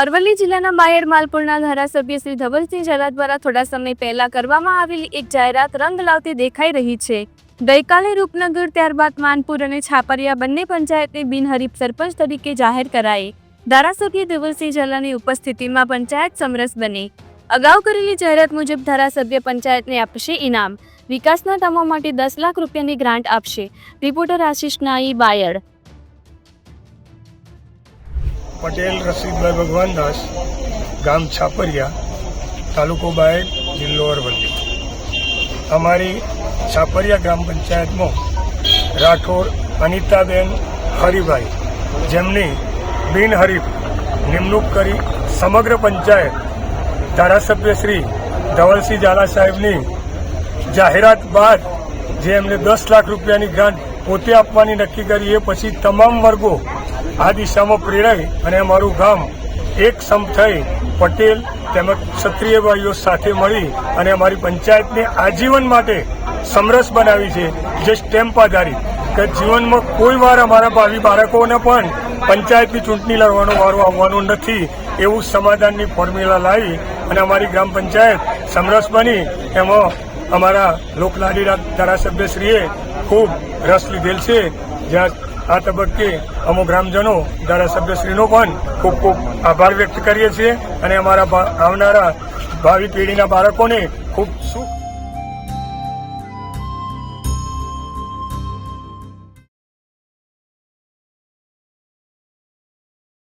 અરવલ્લી જિલ્લાના બાયર માલપુરના ધારાસભ્ય શ્રી ધવલસિંહ ઝાલા દ્વારા થોડા સમય પહેલા કરવામાં આવેલી એક જાહેરાત રંગ લાવતી દેખાઈ રહી છે. ગઈકાલે રૂપનગર ત્યારબાદ માનપુર અને છાપરિયા બંને પંચાયતને બિનહરીફ સરપંચ તરીકે જાહેર કરાઈ. ધારાસભ્ય ધવલસિંહ ઝાલાની ઉપસ્થિતિમાં પંચાયત સમરસ બની. અગાઉ કરેલી જાહેરાત મુજબ ધારાસભ્ય પંચાયતને આપશે ઇનામ. વિકાસના કામો માટે દસ લાખ રૂપિયાની ગ્રાન્ટ આપશે. રિપોર્ટર આશિષ નાઈ, બાયડ. પટેલ રસીદભાઈ ભગવાનદાસ ગામ છાપરિયા, તાલુકો બાયડ, જિલ્લો અરવલ્લી. અમારી છાપરિયા ગ્રામ પંચાયતમાં રાઠોડ, અનિતાબેન, હરિભાઈ જેમની બિનહરીફ નિમણૂક કરી સમગ્ર પંચાયત ધારાસભ્ય શ્રી ધવલસિંહ ઝાલા સાહેબની જાહેરાત બાદ જે એમને દસ લાખ રૂપિયાની ગ્રાન્ટ પોતે આપવાની નક્કી કરી એ પછી તમામ વર્ગો આ દિશામાં પ્રેરાઈ અને અમારું ગામ એક સમ થઈ પટેલ તેમજ ક્ષત્રિય ભાઈઓ સાથે મળી અને અમારી પંચાયતને આજીવન માટે સમરસ બનાવી છે જે સ્ટેમ્પ આધારિત કે જીવનમાં કોઈ વાર અમારા ભાવિ બાળકોને પણ પંચાયતની ચૂંટણી લડવાનો વારો આવવાનો નથી એવું સમાધાનની ફોર્મ્યુલા લાવી અને અમારી ગ્રામ પંચાયત સમરસ બની. એમાં અમારા લોકલાડી ધારાસભ્યશ્રીએ ખૂબ રસ લીધેલ છે. જ્યાં આ તબક્કે અમો ગ્રામજનો, ધારાસભ્યશ્રીનો પણ ખૂબ ખૂબ આભાર વ્યક્ત કરીએ છીએ અને અમારા આવનારા ભાવિ પેઢીના બાળકોને ખૂબ સુખ